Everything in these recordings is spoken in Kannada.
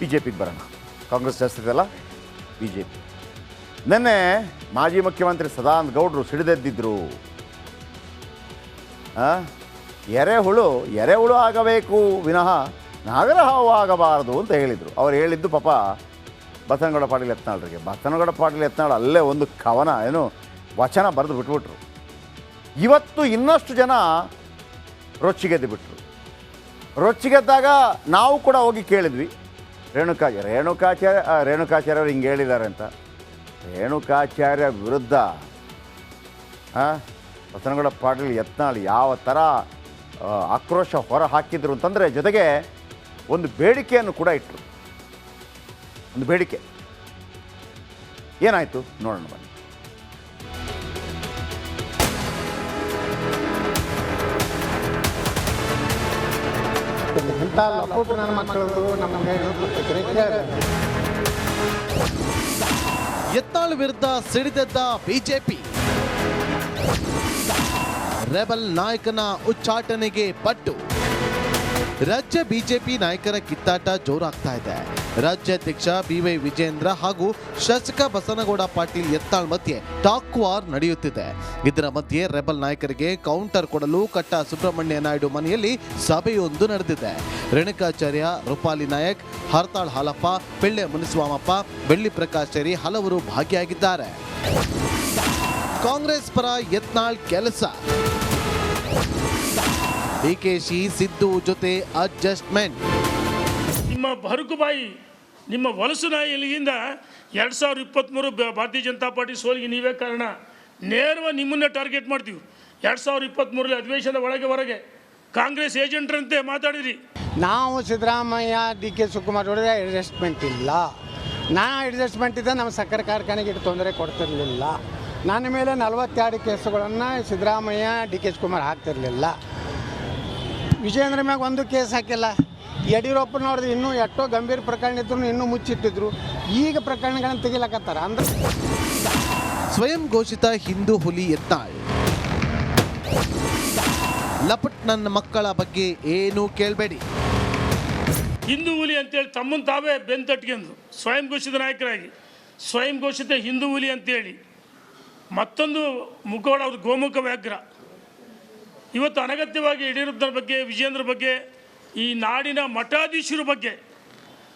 ಬಿ ಜೆ ಪಿಗೆ ಬರೋಣ. ಕಾಂಗ್ರೆಸ್ ಜಾಸ್ತಿ ಇದೆಯಲ್ಲ? ಬಿ ಜೆ ಪಿ ನಿನ್ನೆ ಮಾಜಿ ಮುಖ್ಯಮಂತ್ರಿ ಸದಾನಂದ ಗೌಡರು ಸಿಡಿದೆದ್ದಿದ್ರು? ಎರೆಹುಳು ಎರೆಹುಳು ಆಗಬೇಕು, ವಿನಃ ನಾಗರಹಾವು ಆಗಬಾರದು ಅಂತ ಹೇಳಿದರು. ಅವ್ರು ಹೇಳಿದ್ದು ಪಾಪ ಬಸನಗೌಡ ಪಾಟೀಲ್ ಯತ್ನಾಳ್ರಿಗೆ. ಬಸನಗೌಡ ಪಾಟೀಲ್ ಯತ್ನಾಳ್ ಅಲ್ಲೇ ಒಂದು ಕವನ, ಏನು, ವಚನ ಬರೆದು ಬಿಟ್ಬಿಟ್ರು. ಇವತ್ತು ಇನ್ನಷ್ಟು ಜನ ರೊಚ್ಚಿಗೆದ್ದು ಬಿಟ್ರು. ರೊಚ್ಚಿಗೆದ್ದಾಗ ನಾವು ಕೂಡ ಹೋಗಿ ಕೇಳಿದ್ವಿ. ರೇಣುಕಾ ರೇಣುಕಾಚಾರ್ಯ ರೇಣುಕಾಚಾರ್ಯ ಅವ್ರು ಹಿಂಗೆ ಹೇಳಿದ್ದಾರೆ ಅಂತ. ರೇಣುಕಾಚಾರ್ಯ ವಿರುದ್ಧ ಬಸನಗೌಡ ಪಾಟೀಲ್ ಯತ್ನಾಳ್ ಯಾವ ಥರ ಆಕ್ರೋಶ ಹೊರ ಹಾಕಿದ್ರು ಅಂತಂದರೆ ಜೊತೆಗೆ ಒಂದು ಬೇಡಿಕೆಯನ್ನು ಕೂಡ ಇಟ್ಟರು ಒಂದು ಬೇಡಿಕೆ. ಏನಾಯಿತು? ನೋಡೋಣ ಬನ್ನಿ. ಲಪುಟ್ ನನ್ನ ನಮಗೆ ವಿರುದ್ಧ ಸಿಡಿದೆದ್ದ ಬಿಜೆಪಿ. ರೆಬಲ್ ನಾಯಕನ ಉಚ್ಚಾಟನೆಗೆ ಪಟ್ಟು. ರಾಜ್ಯ ಬಿಜೆಪಿ ನಾಯಕರ ಕಿತ್ತಾಟ ಜೋರಾಗ್ತಾ ಇದೆ. ರಾಜ್ಯಾಧ್ಯಕ್ಷ ಬಿ ವೈ ವಿಜೇಂದ್ರ ಹಾಗೂ ಶಾಸಕ ಬಸನಗೌಡ ಪಾಟೀಲ್ ಎತ್ತಾಳ್ ಮಧ್ಯೆ ಟಾಕ್ ವಾರ್ ನಡೆಯುತ್ತಿದೆ. ಇದರ ಮಧ್ಯೆ ರೆಬಲ್ ನಾಯಕರಿಗೆ ಕೌಂಟರ್ ಕೊಡಲು ಕಟ್ಟ ಸುಬ್ರಹ್ಮಣ್ಯ ನಾಯ್ಡು ಮನೆಯಲ್ಲಿ ಸಭೆಯೊಂದು ನಡೆದಿದೆ. ರೇಣುಕಾಚಾರ್ಯ, ರೂಪಾಲಿ ನಾಯಕ್, ಹರತಾಳ್ ಹಾಲಪ್ಪ, ಪಿಳ್ಳೆ ಮುನಿಸ್ವಾಮಪ್ಪ, ಬೆಳ್ಳಿ ಪ್ರಕಾಶ್ ಸೇರಿ ಹಲವರು ಭಾಗಿಯಾಗಿದ್ದಾರೆ. ಕಾಂಗ್ರೆಸ್ ಪರ ಯತ್ನಾಳ್ ಕೆಲಸ. ಡಿಕೆಶಿ ಸಿದ್ದು ಜೊತೆ ಅಡ್ಜಸ್ಟ್ಮೆಂಟ್. ನಿಮ್ಮ ಬರುಕುಬಾಯಿ ನಿಮ್ಮ ವಲಸು ನಾಯಿಯಿಂದ ಎರಡು ಸಾವಿರದ ಇಪ್ಪತ್ತ್ಮೂರು ಬ- ಭಾರತೀಯ ಜನತಾ ಪಾರ್ಟಿ ಸೋಲಿಗೆ ನೀವೇ ಕಾರಣ. ನೇರವಾಗಿ ನಿಮ್ಮನ್ನೇ ಟಾರ್ಗೆಟ್ ಮಾಡ್ತೀವಿ. ಎರಡು ಸಾವಿರದ ಇಪ್ಪತ್ತ್ಮೂರಲ್ಲಿ ಅಧಿವೇಶನದ ಒಳಗೆ ಹೊರಗೆ ಕಾಂಗ್ರೆಸ್ ಏಜೆಂಟ್ರಂತೆ ಮಾತಾಡಿದ್ರಿ. ನಾವು ಸಿದ್ದರಾಮಯ್ಯ ಡಿ ಕೆ ಶಿವಕುಮಾರ್ ಹೊಡೆದ್ರೆ ಅಡ್ಜಸ್ಟ್ಮೆಂಟ್ ಇಲ್ಲ. ನಾ ಅಡ್ಜಸ್ಟ್ಮೆಂಟ್ ಇದ್ದ ನಮ್ಮ ಸಕ್ಕರೆ ಕಾರ್ಖಾನೆಗೆ ಇಟ್ಟು ತೊಂದರೆ ಕೊಡ್ತಿರಲಿಲ್ಲ. ನನ್ನ ಮೇಲೆ ನಲವತ್ತೆರಡು ಕೇಸುಗಳನ್ನು ಸಿದ್ದರಾಮಯ್ಯ ಡಿ ಕೆ ಶಿವಕುಮಾರ್ ಹಾಕ್ತಿರ್ಲಿಲ್ಲ. ವಿಜಯೇಂದ್ರ ಮ್ಯಾಗ ಒಂದು ಕೇಸ್ ಹಾಕಿಲ್ಲ. ಯಡಿಯೂರಪ್ಪನವ್ರದ್ದು ಇನ್ನೂ ಎಷ್ಟೋ ಗಂಭೀರ ಪ್ರಕರಣ ಇದ್ರು ಇನ್ನೂ ಮುಚ್ಚಿಟ್ಟಿದ್ರು. ಈಗ ಪ್ರಕರಣಗಳನ್ನು ತೆಗಿಲಕತ್ತಾರ? ಅಂದ್ರೆ ಸ್ವಯಂ ಘೋಷಿತ ಹಿಂದೂ ಹುಲಿ ಎತ್ತ ಲಪಟ್ ನನ್ನ ಮಕ್ಕಳ ಬಗ್ಗೆ ಏನೂ ಕೇಳಬೇಡಿ. ಹಿಂದೂ ಹುಲಿ ಅಂತೇಳಿ ತಮ್ಮನ್ನು ತಾವೇ ಬೆಂದಟ್ಕೆಂದ್ರು ಸ್ವಯಂ ಘೋಷಿತ ನಾಯಕರಾಗಿ. ಸ್ವಯಂ ಘೋಷಿತ ಹಿಂದೂ ಹುಲಿ ಅಂತೇಳಿ ಮತ್ತೊಂದು ಮುಖವಾಡ ಅವ್ರ ಗೋಮುಖ ವ್ಯಾಘ್ರ. ಇವತ್ತು ಅನಗತ್ಯವಾಗಿ ಯಡಿಯೂರಪ್ಪನ ಬಗ್ಗೆ ವಿಜೇಂದ್ರ ಬಗ್ಗೆ ಈ ನಾಡಿನ ಮಠಾಧೀಶರ ಬಗ್ಗೆ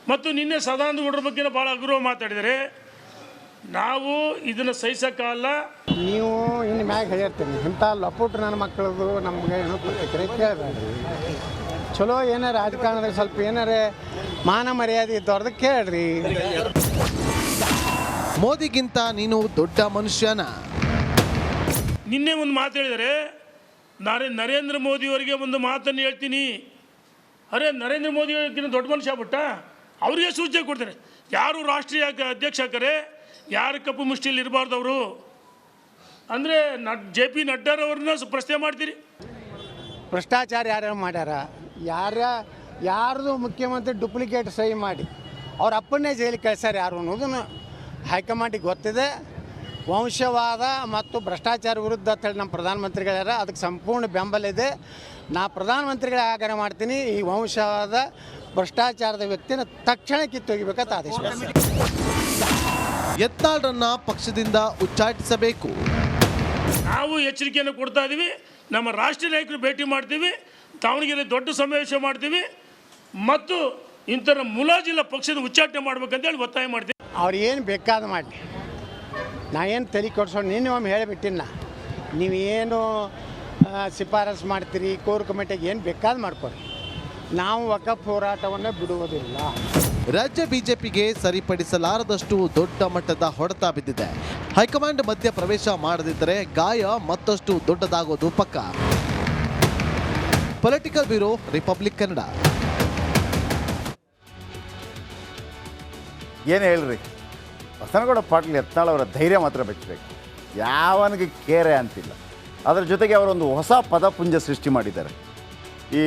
ಮತ್ತು ನಿನ್ನೆ ಸದಾನಂದ ಗೌಡರ ಬಗ್ಗೆ ಭಾಳ ಅಗೌರವ ಮಾತಾಡಿದರೆ ನಾವು ಇದನ್ನು ಸಹಿಸೋಕ್ಕಲ್ಲ ನೀವು ಇನ್ನು ಮ್ಯಾಗೆ ಹೇಳಿರ್ತೀನಿ ಇಂಥ ಲಪುಟ್ ನನ್ನ ಮಕ್ಕಳದು ನಮಗೆ ಏನೋ ಕೇಳಬೇಡ್ರಿ ಚಲೋ ಏನಾರ ರಾಜಕಾರಣದಾಗ ಸ್ವಲ್ಪ ಏನಾರ ಮಾನ ಮರ್ಯಾದೆ ಇದ್ದವ್ರದ್ದು ಕೇಳ್ರಿ. ಮೋದಿಗಿಂತ ನೀನು ದೊಡ್ಡ ಮನುಷ್ಯನ. ನಿನ್ನೆ ಒಂದು ಮಾತು ಹೇಳಿದರೆ ನಾನೇ ನರೇಂದ್ರ ಮೋದಿಯವರಿಗೆ ಒಂದು ಮಾತನ್ನು ಹೇಳ್ತೀನಿ. ಅರೆ ನರೇಂದ್ರ ಮೋದಿಯವರಿಗಿಂತ ದೊಡ್ಡ ಮನುಷ್ಯ ಆಗ್ಬಿಟ್ಟ? ಅವರಿಗೆ ಸೂಚನೆ ಕೊಡ್ತಾರೆ. ಯಾರು ರಾಷ್ಟ್ರೀಯ ಅಧ್ಯಕ್ಷ ಹಾಕರೆ ಯಾರು ಕಪ್ಪು ಮುಷ್ಟಿಯಲ್ಲಿ ಇರಬಾರ್ದು ಅವರು? ಅಂದರೆ ನಡ್, ಜೆ ಪಿ ನಡ್ಡಾರವ್ರನ್ನ ಪ್ರಶ್ನೆ ಮಾಡ್ತೀರಿ. ಭ್ರಷ್ಟಾಚಾರ ಯಾರ್ಯಾರು ಮಾಡ್ಯಾರ? ಯಾರ, ಯಾರ್ದು ಮುಖ್ಯಮಂತ್ರಿ ಡುಪ್ಲಿಕೇಟ್ ಸಹಿ ಮಾಡಿ. ಅವ್ರ ಅಪ್ಪನ್ನೇ ಜೈಲಿಗೆ ಕಳ್ಸ್ಯಾರ ಯಾರು ಅನ್ನೋದನ್ನು ಹೈಕಮಾಂಡಿಗೆ ಗೊತ್ತಿದೆ. ವಂಶವಾದ ಮತ್ತು ಭ್ರಷ್ಟಾಚಾರ ವಿರುದ್ಧ ಅಂತೇಳಿ ನಮ್ಮ ಪ್ರಧಾನಮಂತ್ರಿಗಳ್ಯಾರ ಅದಕ್ಕೆ ಸಂಪೂರ್ಣ ಬೆಂಬಲ ಇದೆ. ನಾ ಪ್ರಧಾನಮಂತ್ರಿಗಳೇ ಆಗ್ರಹ ಮಾಡ್ತೀನಿ ಈ ವಂಶವಾದ ಭ್ರಷ್ಟಾಚಾರದ ವ್ಯಕ್ತಿನ ತಕ್ಷಣ ಕಿತ್ತೊಗಿಬೇಕಂತ ಆದೇಶ ಎತ್ನಾಳ್ರನ್ನ ಯತ್ನಾಳ್ರನ್ನ ಪಕ್ಷದಿಂದ ಉಚ್ಚಾಟಿಸಬೇಕು. ನಾವು ಎಚ್ಚರಿಕೆಯನ್ನು ಕೊಡ್ತಾ ಇದ್ದೀವಿ ನಮ್ಮ ರಾಷ್ಟ್ರೀಯ ನಾಯಕರು ಭೇಟಿ ಮಾಡ್ತೀವಿ. ದಾವಣಗೆರೆ ದೊಡ್ಡ ಸಮಾವೇಶ ಮಾಡ್ತೀವಿ. ಮತ್ತು ಇಂಥ ಮುಲಾಜಿಲ್ಲ ಪಕ್ಷದ ಉಚ್ಚಾಟನೆ ಮಾಡ್ಬೇಕಂತೇಳಿ ಒತ್ತಾಯ ಮಾಡ್ತೀವಿ. ಅವ್ರು ಏನು ಬೇಕಾದ ಮಾಡಲಿ. ನಾ ಏನು ತಲೆ ಕೊಡ್ಸೋಣ ನೀನು ಒಮ್ಮೆ ಹೇಳಿಬಿಟ್ಟಿನ ನೀವು ಏನು ಆ, ಶಿಫಾರಸು ಮಾಡ್ತೀರಿ ಕೋರ್ ಕಮಿಟಿಗೆ ಏನು ಬೇಕಾದ ಮಾಡ್ಕೊರಿ. ನಾವು ವಕಫ್ ಹೋರಾಟವನ್ನು ಬಿಡುವುದಿಲ್ಲ. ರಾಜ್ಯ ಬಿಜೆಪಿಗೆ ಸರಿಪಡಿಸಲಾರದಷ್ಟು ದೊಡ್ಡ ಮಟ್ಟದ ಹೊಡೆತ ಬಿದ್ದಿದೆ. ಹೈಕಮಾಂಡ್ ಮಧ್ಯ ಪ್ರವೇಶ ಮಾಡದಿದ್ದರೆ ಗಾಯ ಮತ್ತಷ್ಟು ದೊಡ್ಡದಾಗೋದು ಪಕ್ಕ. Political bureau Republic Kannada. ಏನು ಹೇಳ್ರಿ? ಬಸನಗೌಡ ಪಾಟೀಲ್ ಯತ್ನಾಳ್ ಅವರ ಧೈರ್ಯ ಮಾತ್ರ ಬೆಚ್ಚಬೇಕು ಯಾವನಿಗೆ ಕೇರೆ ಅಂತಿಲ್ಲ. ಅದರ ಜೊತೆಗೆ ಅವರೊಂದು ಹೊಸ ಪದಪುಂಜ ಸೃಷ್ಟಿ ಮಾಡಿದ್ದಾರೆ. ಈ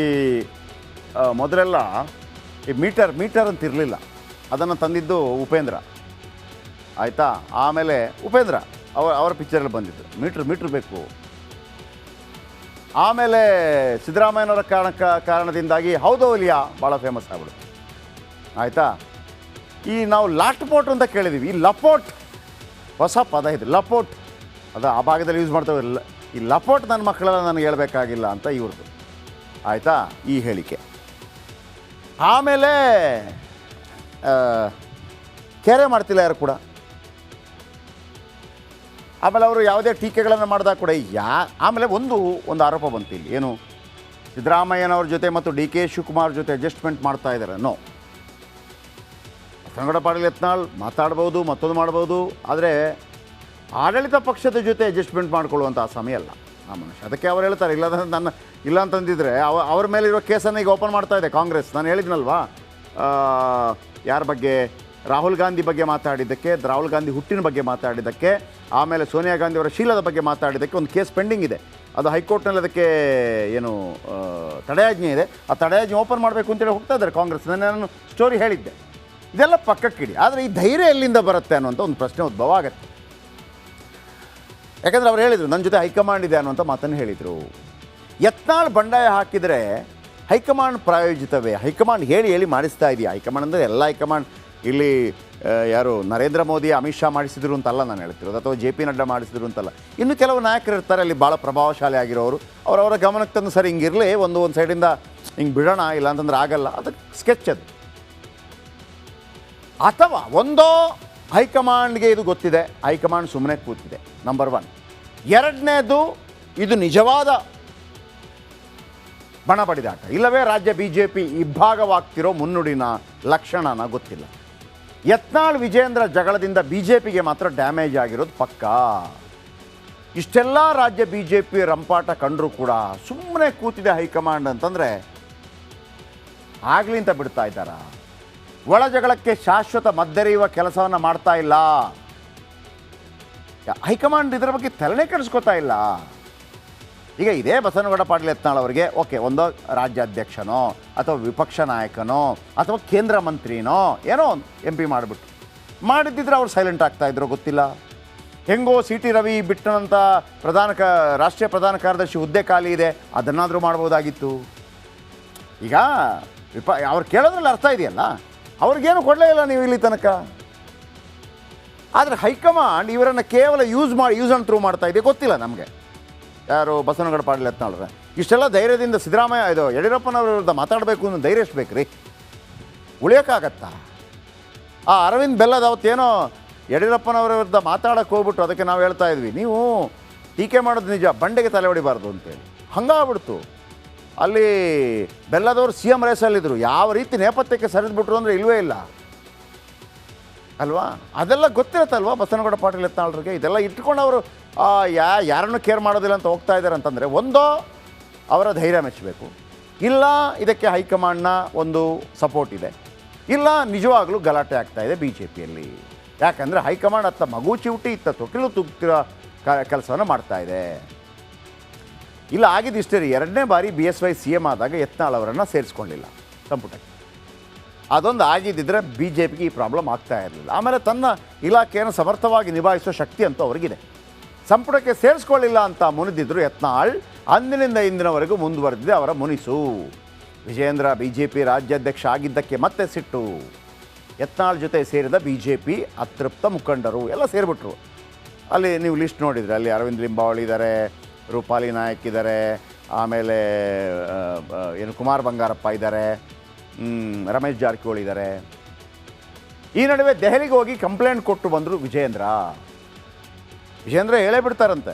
ಮೊದಲೆಲ್ಲ ಈ ಮೀಟರ್ ಮೀಟರ್ ಅಂತ ಇರಲಿಲ್ಲ ಅದನ್ನು ತಂದಿದ್ದು ಉಪೇಂದ್ರ. ಆಯಿತಾ? ಆಮೇಲೆ ಉಪೇಂದ್ರ ಅವರ ಅವರ ಪಿಕ್ಚರಲ್ಲಿ ಬಂದಿದ್ದು. ಮೀಟ್ರ್ ಮೀಟ್ರ್ ಬೇಕು. ಆಮೇಲೆ ಸಿದ್ದರಾಮಯ್ಯನವರ ಕಾರಣ, ಕಾರಣದಿಂದಾಗಿ ಹೌದೌಲಿಯಾ ಭಾಳ ಫೇಮಸ್ ಆಗ್ಬಿಡುತ್ತೆ. ಆಯಿತಾ? ಈ ನಾವು ಲಾಟ್ಪೋಟ್ ಅಂತ ಕೇಳಿದ್ದೀವಿ ಈ ಲಪೋಟ್ ಹೊಸ ಪದ ಇದು. ಲಪೋಟ್ ಅದು ಆ ಭಾಗದಲ್ಲಿ ಯೂಸ್ ಮಾಡ್ತೇವೆ ಈ ಲಪೋಟ್ ನನ್ನ ಮಕ್ಕಳೆಲ್ಲ ನನಗೆ ಹೇಳಬೇಕಾಗಿಲ್ಲ ಅಂತ ಇವ್ರದ್ದು. ಆಯಿತಾ? ಈ ಹೇಳಿಕೆ. ಆಮೇಲೆ ಕೆರೆ ಮಾಡ್ತಿಲ್ಲ ಯಾರು ಕೂಡ? ಆಮೇಲೆ ಅವರು ಯಾವುದೇ ಟೀಕೆಗಳನ್ನು ಮಾಡಿದಾಗ ಕೂಡ ಯಾ, ಆಮೇಲೆ ಒಂದು ಒಂದು ಆರೋಪ ಬಂತು ಇಲ್ಲಿ. ಏನು? ಸಿದ್ದರಾಮಯ್ಯನವ್ರ ಜೊತೆ ಮತ್ತು ಡಿ ಕೆ ಶಿವಕುಮಾರ್ ಜೊತೆ ಅಡ್ಜಸ್ಟ್ಮೆಂಟ್ ಮಾಡ್ತಾ ಇದ್ದಾರೆ. ನೋ ಕನ್ನಡ ಪಾಟೀಲ್ ಯತ್ನಾಳ್, ಮಾತಾಡ್ಬೋದು, ಮತ್ತೊಂದು ಮಾಡ್ಬೋದು. ಆದರೆ ಆಡಳಿತ ಪಕ್ಷದ ಜೊತೆ ಅಡ್ಜಸ್ಟ್ಮೆಂಟ್ ಮಾಡ್ಕೊಳ್ಳುವಂಥ ಸಮಯ ಅಲ್ಲ. ಆ ಮನುಷ್ಯ ಅದಕ್ಕೆ ಅವ್ರು ಹೇಳ್ತಾರೆ, ಇಲ್ಲ ನನ್ನ, ಇಲ್ಲ ಅಂತಂದಿದ್ರೆ ಅವ, ಅವ್ರ ಮೇಲೆ ಇರೋ ಕೇಸನ್ನು ಈಗ ಓಪನ್ ಮಾಡ್ತಾ ಇದೆ ಕಾಂಗ್ರೆಸ್. ನಾನು ಹೇಳಿದ್ನಲ್ವಾ? ಯಾರ ಬಗ್ಗೆ? ರಾಹುಲ್ ಗಾಂಧಿ ಬಗ್ಗೆ ಮಾತಾಡಿದ್ದಕ್ಕೆ, ರಾಹುಲ್ ಗಾಂಧಿ ಹುಟ್ಟಿನ ಬಗ್ಗೆ ಮಾತಾಡಿದ್ದಕ್ಕೆ, ಆಮೇಲೆ ಸೋನಿಯಾ ಗಾಂಧಿ ಅವರ ಶೀಲದ ಬಗ್ಗೆ ಮಾತಾಡಿದ್ದಕ್ಕೆ ಒಂದು ಕೇಸ್ ಪೆಂಡಿಂಗ್ ಇದೆ. ಅದು ಹೈಕೋರ್ಟ್ನಲ್ಲಿ ಅದಕ್ಕೆ ಏನು ತಡೆಯಾಜ್ಞೆ ಇದೆ. ಆ ತಡೆಯಾಜ್ಞೆ ಓಪನ್ ಮಾಡಬೇಕು ಅಂತೇಳಿ ಹೋಗ್ತಾ ಇದ್ದಾರೆ ಕಾಂಗ್ರೆಸ್. ನಾನು ಸ್ಟೋರಿ ಹೇಳಿದ್ದೆ. ಇದೆಲ್ಲ ಪಕ್ಕಕ್ಕಿಡಿ ಆದರೆ ಈ ಧೈರ್ಯ ಎಲ್ಲಿಂದ ಬರುತ್ತೆ ಅನ್ನುವಂಥ ಒಂದು ಪ್ರಶ್ನೆ ಉದ್ಭವ ಆಗುತ್ತೆ. ಯಾಕಂದರೆ ಅವ್ರು ಹೇಳಿದರು ನನ್ನ ಜೊತೆ ಹೈಕಮಾಂಡ್ ಇದೆ ಅನ್ನುವಂಥ ಮಾತನ್ನು ಹೇಳಿದರು. ಯತ್ನಾಳ್ ಬಂಡಾಯ ಹಾಕಿದರೆ ಹೈಕಮಾಂಡ್ ಪ್ರಾಯೋಜಿತವೇ? ಹೈಕಮಾಂಡ್ ಹೇಳಿ ಹೇಳಿ ಮಾಡಿಸ್ತಾ ಇದೆಯಾ? ಹೈಕಮಾಂಡ್ ಅಂದರೆ ಎಲ್ಲ ಹೈಕಮಾಂಡ್. ಇಲ್ಲಿ ಯಾರು ನರೇಂದ್ರ ಮೋದಿ, ಅಮಿತ್ ಶಾ ಮಾಡಿಸಿದ್ರು ಅಂತಲ್ಲ ನಾನು ಹೇಳ್ತಿರೋದು, ಅಥವಾ ಜೆ ಪಿ ನಡ್ಡಾ ಮಾಡಿಸಿದ್ರು ಅಂತಲ್ಲ. ಇನ್ನು ಕೆಲವು ನಾಯಕರು ಇರ್ತಾರೆ, ಅಲ್ಲಿ ಭಾಳ ಪ್ರಭಾವಶಾಲಿ ಆಗಿರೋರು. ಅವರವರ ಗಮನಕ್ಕೆ ತಂದು ಸರ್ ಹಿಂಗಿರಲಿ, ಒಂದು ಒಂದು ಸೈಡಿಂದ ಹಿಂಗೆ ಬಿಡೋಣ ಇಲ್ಲ ಅಂತಂದ್ರೆ ಆಗಲ್ಲ. ಅದಕ್ಕೆ ಸ್ಕೆಚ್ ಅದು. ಅಥವಾ ಒಂದೋ ಹೈಕಮಾಂಡ್ಗೆ ಇದು ಗೊತ್ತಿದೆ. ಹೈಕಮಾಂಡ್ ಸುಮ್ಮನೆ ಕೂತಿದೆ. ನಂಬರ್ ಒನ್ ಎರಡನೇದು ಇದು ನಿಜವಾದ ಬಣ ಬಡಿದಾಟ ಇಲ್ಲವೇ ರಾಜ್ಯ ಬಿ ಜೆ ಪಿ ಇಬ್ಭಾಗವಾಗ್ತಿರೋ ಮುನ್ನುಡಿನ ಲಕ್ಷಣನ ಗೊತ್ತಿಲ್ಲ. ಯತ್ನಾಳ್ ವಿಜೇಂದ್ರ ಜಗಳದಿಂದ ಬಿ ಜೆ ಪಿಗೆ ಮಾತ್ರ ಡ್ಯಾಮೇಜ್ ಆಗಿರೋದು ಪಕ್ಕ. ಇಷ್ಟೆಲ್ಲ ರಾಜ್ಯ ಬಿ ಜೆ ಪಿ ರಂಪಾಟ ಕಂಡರೂ ಕೂಡ ಸುಮ್ಮನೆ ಕೂತಿದೆ ಹೈಕಮಾಂಡ್ ಅಂತಂದರೆ ಆಗ್ಲಿಂತ ಬಿಡ್ತಾ ಇದ್ದಾರ? ಒಳ ಜಗಳಕ್ಕೆ ಶಾಶ್ವತ ಮದ್ದೆರೆಯುವ ಕೆಲಸವನ್ನು ಮಾಡ್ತಾ ಇಲ್ಲ. ಹೈಕಮಾಂಡ್ ಇದರ ಬಗ್ಗೆ ತಲೆನೇ ಕೆಡಿಸ್ಕೋತಾ ಇಲ್ಲ. ಈಗ ಇದೇ ಬಸವನಗೌಡ ಪಾಟೀಲ್ ಯತ್ನಾಳ್ ಅವರಿಗೆ, ಓಕೆ, ಒಂದು ರಾಜ್ಯಾಧ್ಯಕ್ಷನೋ, ಅಥವಾ ವಿಪಕ್ಷ ನಾಯಕನೋ, ಅಥವಾ ಕೇಂದ್ರ ಮಂತ್ರಿನೋ, ಏನೋ ಎಂ ಪಿ ಮಾಡಿಬಿಟ್ಟು. ಮಾಡಿದ್ದಿದ್ರೆ ಅವ್ರು ಸೈಲೆಂಟ್ ಆಗ್ತಾ ಇದ್ರು, ಗೊತ್ತಿಲ್ಲ. ಹೆಂಗೋ ಸಿ ಟಿ ರವಿ ಬಿಟ್ಟನಂಥ ಪ್ರಧಾನ ಕ, ರಾಷ್ಟ್ರೀಯ ಪ್ರಧಾನ ಕಾರ್ಯದರ್ಶಿ ಹುದ್ದೆ ಖಾಲಿ ಇದೆ, ಅದನ್ನಾದರೂ ಮಾಡ್ಬೋದಾಗಿತ್ತು. ಈಗ ವಿಪ, ಅವ್ರು ಕೇಳೋದ್ರಲ್ಲಿ ಅರ್ಥ ಇದೆಯಲ್ಲ? ಅವ್ರಿಗೇನು ಕೊಡಲೇ ಇಲ್ಲ ನೀವು ಇಲ್ಲಿ ತನಕ? ಆದರೆ ಹೈಕಮಾಂಡ್ ಇವರನ್ನು ಕೇವಲ ಯೂಸ್ ಮಾಡಿ ಯೂಸ್ ಆ್ಯಂಡ್ ಥ್ರೂ ಮಾಡ್ತಾ ಇದೆ, ಗೊತ್ತಿಲ್ಲ ನಮಗೆ. ಯಾರು ಬಸವನಗೌಡ ಪಾಡಲಿ ಯತ್ನಾಳ್ರೆ? ಇಷ್ಟೆಲ್ಲ ಧೈರ್ಯದಿಂದ ಸಿದ್ದರಾಮಯ್ಯ, ಇದು ಯಡಿಯೂರಪ್ಪನವ್ರ ವಿರುದ್ಧ ಮಾತಾಡಬೇಕು ಅನ್ನೋ ಧೈರ್ಯ ಎಷ್ಟು ಬೇಕು ರೀ ಉಳಿಯೋಕ್ಕಾಗತ್ತಾ? ಆ ಅರವಿಂದ್ ಬೆಲ್ಲದ ಅವತ್ತೇನೋ ಯಡಿಯೂರಪ್ಪನವರ ವಿರುದ್ಧ ಮಾತಾಡೋಕ್ಕೆ ಹೋಗ್ಬಿಟ್ಟು ಅದಕ್ಕೆ ನಾವು ಹೇಳ್ತಾ ಇದ್ವಿ. ನೀವು ಟೀಕೆ ಮಾಡೋದು ನಿಜ, ಬಂಡೆಗೆ ತಲೆ ಹೊಡಿಬಾರ್ದು ಅಂತೇಳಿ. ಹಂಗಾಗ್ಬಿಡ್ತು. ಅಲ್ಲಿ ಬೆಲ್ಲದವರು ಸಿ ಎಂ ರೇಸಲ್ಲಿದ್ದರು ಯಾವ ರೀತಿ ನೇಪಥ್ಯಕ್ಕೆ ಸರಿದ್ಬಿಟ್ರು ಅಂದರೆ ಇಲ್ವೇ ಇಲ್ಲ. ಅಲ್ವಾ? ಅದೆಲ್ಲ ಗೊತ್ತಿರುತ್ತಲ್ವಾ ಬಸವನಗೌಡ ಪಾಟೀಲ್ ಯತ್ನಾಳ್ರಿಗೆ? ಇದೆಲ್ಲ ಇಟ್ಕೊಂಡು ಅವರು ಯಾ, ಯಾರನ್ನು ಕೇರ್ ಮಾಡೋದಿಲ್ಲ ಅಂತ ಹೋಗ್ತಾ ಇದ್ದಾರೆ ಅಂತಂದರೆ ಒಂದೋ ಅವರ ಧೈರ್ಯ ಮೆಚ್ಚಬೇಕು ಇಲ್ಲ ಇದಕ್ಕೆ ಹೈಕಮಾಂಡ್ನ ಒಂದು ಸಪೋರ್ಟ್ ಇದೆ. ಇಲ್ಲ ನಿಜವಾಗ್ಲೂ ಗಲಾಟೆ ಆಗ್ತಾ ಇದೆ ಬಿ ಜೆ ಪಿಯಲ್ಲಿ ಯಾಕಂದರೆ ಹೈಕಮಾಂಡ್ ಅತ್ತ ಮಗು ಚಿವುಟಿ ಇತ್ತ ತೊಟ್ಟಿಲು ತುಗ್ತಿರೋ ಕೆಲಸವನ್ನು ಮಾಡ್ತಾ ಇದೆ. ಇಲ್ಲ, ಆಗಿದ್ದು ಇಷ್ಟೇ ರೀ. ಎರಡನೇ ಬಾರಿ B S Y C M ಆದಾಗ ಯತ್ನಾಳ್ ಅವರನ್ನು ಸೇರಿಸ್ಕೊಂಡಿಲ್ಲ. ಸಂಪುಟಕ್ಕೆ ಅದೊಂದು ಆಗಿದ್ದಿದ್ರೆ ಬಿ ಜೆ ಪಿಗೆ ಈ ಪ್ರಾಬ್ಲಮ್ ಆಗ್ತಾ ಇರಲಿಲ್ಲ. ಆಮೇಲೆ ತನ್ನ ಇಲಾಖೆಯನ್ನು ಸಮರ್ಥವಾಗಿ ನಿಭಾಯಿಸೋ ಶಕ್ತಿ ಅಂತೂ ಅವರಿಗಿದೆ. ಸಂಪುಟಕ್ಕೆ ಸೇರಿಸ್ಕೊಳ್ಳಿಲ್ಲ ಅಂತ ಮುನಿದಿದ್ರು ಯತ್ನಾಳ್. ಅಂದಿನಿಂದ ಇಂದಿನವರೆಗೂ ಮುಂದುವರೆದಿದೆ ಅವರ ಮುನಿಸು. ವಿಜೇಂದ್ರ ಬಿ ಜೆ ಪಿ ರಾಜ್ಯಾಧ್ಯಕ್ಷ ಆಗಿದ್ದಕ್ಕೆ ಮತ್ತೆ ಸಿಟ್ಟು. ಯತ್ನಾಳ್ ಜೊತೆ ಸೇರಿದ ಬಿ ಜೆ ಪಿ ಅತೃಪ್ತ ಮುಖಂಡರು ಎಲ್ಲ ಸೇರಿಬಿಟ್ರು. ಅಲ್ಲಿ ನೀವು ಲಿಸ್ಟ್ ನೋಡಿದರೆ, ಅಲ್ಲಿ ಅರವಿಂದ್ ಲಿಂಬಾವಳಿ ಇದ್ದಾರೆ ರೂಪಾಲಿ ನಾಯಕ್ ಇದ್ದಾರೆ ಆಮೇಲೆ ಏನು ಕುಮಾರ್ ಬಂಗಾರಪ್ಪ ಇದ್ದಾರೆ ರಮೇಶ್ ಜಾರಕಿಹೊಳಿ ಇದ್ದಾರೆ ಈ ನಡುವೆ ದೆಹಲಿಗೆ ಹೋಗಿ ಕಂಪ್ಲೇಂಟ್ ಕೊಟ್ಟು ಬಂದರು ವಿಜೇಂದ್ರ ವಿಜೇಂದ್ರ ಹೇಳೇ ಬಿಡ್ತಾರಂತೆ.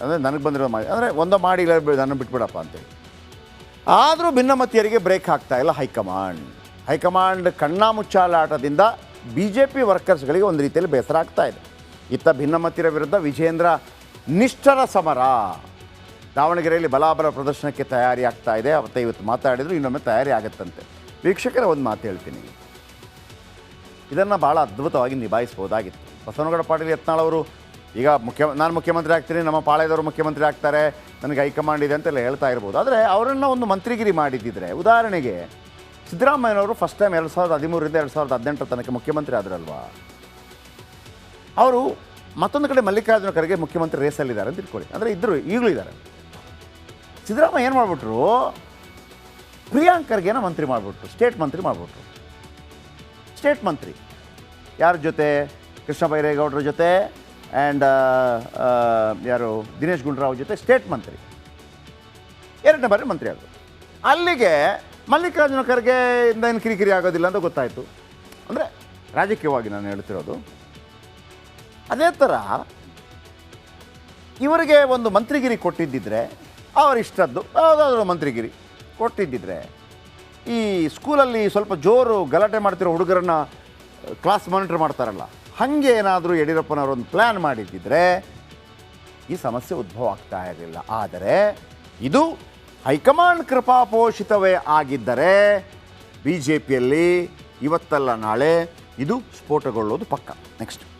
ಅಂದರೆ ನನಗೆ ಬಂದಿರೋ ಮಾಡಿ ಅಂದರೆ ಒಂದೋ ಮಾಡಿ ಇಲ್ಲ, ನನ್ನ ಬಿಟ್ಬಿಡಪ್ಪ ಅಂತೇಳಿ. ಆದರೂ ಭಿನ್ನಮತಿಯರಿಗೆ ಬ್ರೇಕ್ ಆಗ್ತಾ ಇಲ್ಲ ಹೈಕಮಾಂಡ್. ಹೈಕಮಾಂಡ್ ಕಣ್ಣಾ ಮುಚ್ಚಾಲಾಟದಿಂದ ಬಿ ಜೆ ಪಿ ವರ್ಕರ್ಸ್ಗಳಿಗೆ ಒಂದು ರೀತಿಯಲ್ಲಿ ಬೇಸರ ಆಗ್ತಾ ಇದೆ. ಇತ್ತ ಭಿನ್ನಮತಿಯರ ವಿರುದ್ಧ ವಿಜೇಂದ್ರ ನಿಷ್ಠರ ಸಮರ. ದಾವಣಗೆರೆಯಲ್ಲಿ ಬಲಾಬಲ ಪ್ರದರ್ಶನಕ್ಕೆ ತಯಾರಿ ಆಗ್ತಾ ಇದೆ. ಅವತ್ತೆ ಇವತ್ತು ಮಾತಾಡಿದ್ರು, ಇನ್ನೊಮ್ಮೆ ತಯಾರಿ ಆಗುತ್ತಂತೆ ವೀಕ್ಷಕರ ಒಂದು ಮಾತು ಹೇಳ್ತೀನಿ. ಇದನ್ನು ಭಾಳ ಅದ್ಭುತವಾಗಿ ನಿಭಾಯಿಸ್ಬೋದಾಗಿತ್ತು ಬಸವನಗೌಡ ಪಾಟೀಲ್ ಯತ್ನಾಳ್ ಅವರು, ಈಗ ಮುಖ್ಯ, ನಾನು ಮುಖ್ಯಮಂತ್ರಿ ಆಗ್ತೀನಿ, ನಮ್ಮ ಪಾಳ್ಯದವರು ಮುಖ್ಯಮಂತ್ರಿ ಆಗ್ತಾರೆ, ನನಗೆ ಹೈಕಮಾಂಡ್ ಇದೆ ಅಂತೆಲ್ಲ ಹೇಳ್ತಾ ಇರ್ಬೋದು. ಆದರೆ ಅವರನ್ನು ಒಂದು ಮಂತ್ರಿಗಿರಿ ಮಾಡಿದ್ದಿದ್ರೆ, ಉದಾಹರಣೆಗೆ ಸಿದ್ದರಾಮಯ್ಯನವರು ಫಸ್ಟ್ ಟೈಮ್ ಎರಡು ಸಾವಿರದ ಹದಿಮೂರರಿಂದ ಎರಡು ಸಾವಿರದ ಹದಿನೆಂಟರ ತನಕ ಮುಖ್ಯಮಂತ್ರಿ ಆದ್ರಲ್ವಾ? ಅವರು ಮತ್ತೊಂದು ಕಡೆ ಮಲ್ಲಿಕಾರ್ಜುನ ಖರ್ಗೆ ಮುಖ್ಯಮಂತ್ರಿ ರೇಸಲ್ಲಿದ್ದಾರೆ ಅಂತ ಇಟ್ಕೊಳ್ಳಿ ಅಂದರೆ ಇದ್ದರು ಈಗಲೂ ಇದ್ದಾರೆ. ಸಿದ್ದರಾಮಯ್ಯ ಏನು ಮಾಡಿಬಿಟ್ರು? ಪ್ರಿಯಾಂಕರ್ಗೆ ಏನೋ ಮಂತ್ರಿ ಮಾಡಿಬಿಟ್ರು ಸ್ಟೇಟ್ ಮಂತ್ರಿ ಮಾಡಿಬಿಟ್ರು. ಸ್ಟೇಟ್ ಮಂತ್ರಿ. ಯಾರ ಜೊತೆ? ಕೃಷ್ಣ ಬೈರೇಗೌಡರ ಜೊತೆ ಆ್ಯಂಡ್ ಯಾರು? ದಿನೇಶ್ ಗುಂಡೂರಾವ್ ಜೊತೆ ಸ್ಟೇಟ್ ಮಂತ್ರಿ. ಎರಡನೇ ಬಾರಿ ಮಂತ್ರಿ ಆಗೋದು ಅಲ್ಲಿಗೆ ಮಲ್ಲಿಕಾರ್ಜುನ ಖರ್ಗೆ ಇಂದ ಏನು ಕಿರಿಕಿರಿ ಆಗೋದಿಲ್ಲ ಅಂತ ಗೊತ್ತಾಯಿತು. ಅಂದರೆ ರಾಜಕೀಯವಾಗಿ ನಾನು ಹೇಳ್ತಿರೋದು. ಅದೇ ಥರ ಇವರಿಗೆ ಒಂದು ಮಂತ್ರಿಗಿರಿ ಕೊಟ್ಟಿದ್ದಿದ್ರೆ ಅವರಿಷ್ಟದ್ದು. ಯಾವುದಾದ್ರೂ ಮಂತ್ರಿಗಿರಿ. ಕೊಟ್ಟಿದ್ದಿದ್ರೆ ಈ ಸ್ಕೂಲಲ್ಲಿ ಸ್ವಲ್ಪ ಜೋರು ಗಲಾಟೆ ಮಾಡ್ತಿರೋ ಹುಡುಗರನ್ನ ಕ್ಲಾಸ್ ಮಾನಿಟರ್ ಮಾಡ್ತಾರಲ್ಲ, ಹಾಗೆ ಏನಾದರೂ ಯಡಿಯೂರಪ್ಪನವರು ಒಂದು ಪ್ಲ್ಯಾನ್ ಮಾಡಿದ್ದಿದ್ರೆ ಈ ಸಮಸ್ಯೆ ಉದ್ಭವ ಆಗ್ತಾ ಇರಲಿಲ್ಲ. ಆದರೆ ಇದು ಹೈಕಮಾಂಡ್ ಕೃಪಾಪೋಷಿತವೇ ಆಗಿದ್ದರೆ ಬಿ ಜೆ ಪಿಯಲ್ಲಿ ಇವತ್ತಲ್ಲ ನಾಳೆ ಇದು ಸ್ಫೋಟಗೊಳ್ಳೋದು ಪಕ್ಕ. ನೆಕ್ಸ್ಟ್.